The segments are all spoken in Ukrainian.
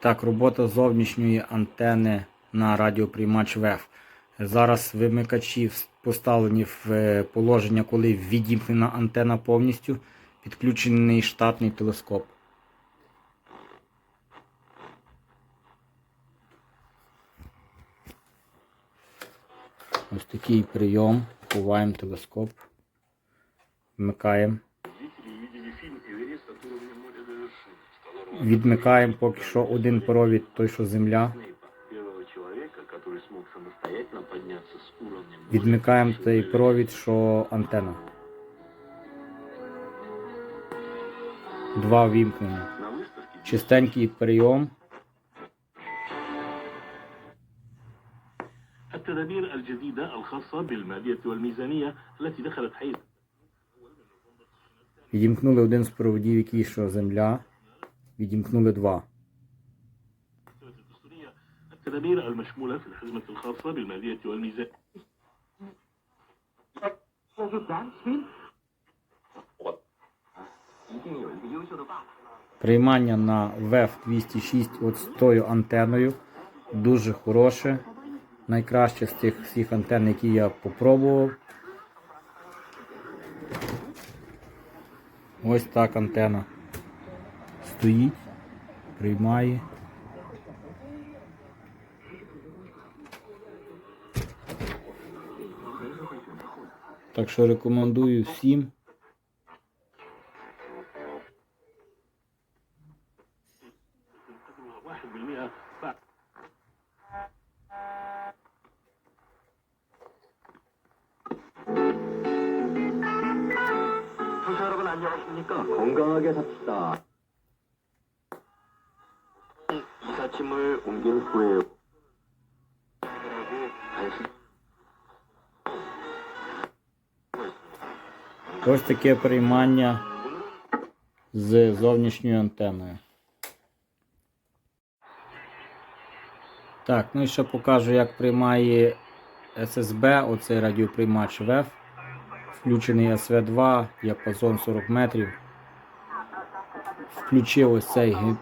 Так, робота зовнішньої антени на радіоприймач ВЕФ. Зараз вимикачі поставлені в е, положення, коли відімкнена антена повністю, підключений штатний телескоп. Ось такий прийом. Ховаємо телескоп. Вмикаємо. Відмикаємо поки що один провід, той, що земля. первого человека, который смог самостоятельно подняться с уровня Відмикаємо той провід, що антена. Два вімкнені. на выставке Чистенький прийом. التدابير الجديدة الخاصة بالمالية والميزانية التي دخلت حيز Відімкнули один з проводів, який що земля. Відімкнули два. الدستورية التدابير المشمولة في الحزمة الخاصة بالمالية والميزانية Приймання на VEF 206 от з тою антеною. Дуже хороше. Найкраще з тих всіх антенн, які я попробував. Ось так антена стоїть, приймає. Так що рекомендую всім. 안녕하십니까 이삿짐을 옮길 후에 간식 Ось таке приймання з зовнішньою антеною. Так, ну і ще покажу, як приймає SSB, оцей радіоприймач VEF. Включений SV2, діапазон 40 метрів. Включив ось цей ге-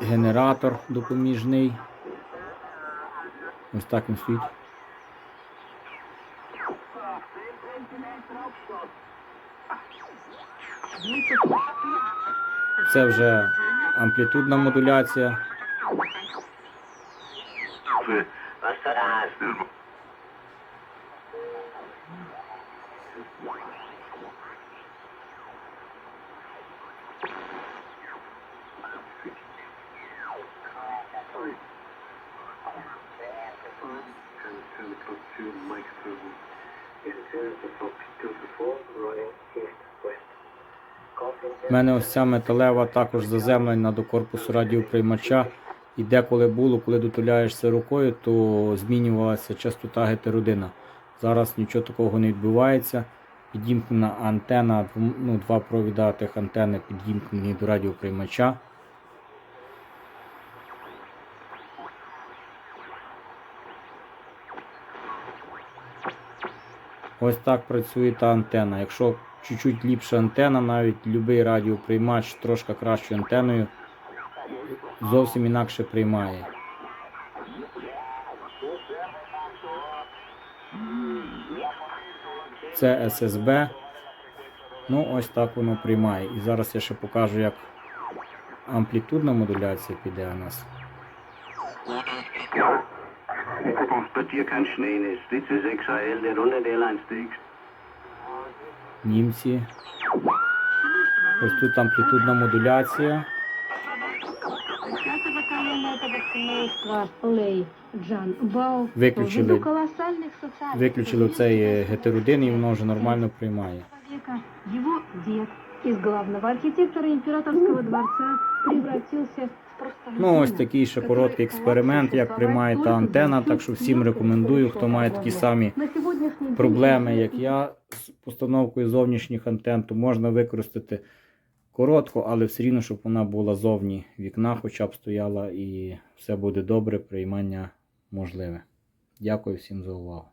генератор допоміжний. Ось так він стоїть. Це вже амплітудна модуляція. У мене ось ця металева також заземлена до корпусу радіоприймача. І деколи було, коли дотуляєшся рукою, то змінювалася частота гетеродина. Зараз нічого такого не відбувається. Підімкнена антена, ну, два провіда тих антени підімкнені до радіоприймача. Ось так працює та антена. Якщо чуть-чуть ліпша антена, навіть будь-який радіоприймач трошки кращою антеною зовсім інакше приймає. Це SSB. Ну, ось так воно приймає. І зараз я ще покажу, як амплітудна модуляція піде у нас. Bei dir kein Schnee ist. Das ist XL, der Runde der Line Німці. Ось тут амплітудна модуляція. 10 поколения этого семейства Лей Джан Бао Выключили- ввиду колоссальных социальных Виключили цей е, гетеродин і воно вже нормально приймає. человека, его дед из главного архитектора императорского дворца превратился в просто Ну, ось такий ще короткий експеримент, як приймає та антена. Так що всім рекомендую, хто має такі самі проблеми, як я, з постановкою зовнішніх антен, то можна використати коротко, але все рівно, щоб вона була зовні вікна, хоча б стояла, і все буде добре, приймання можливе. Дякую всім за увагу.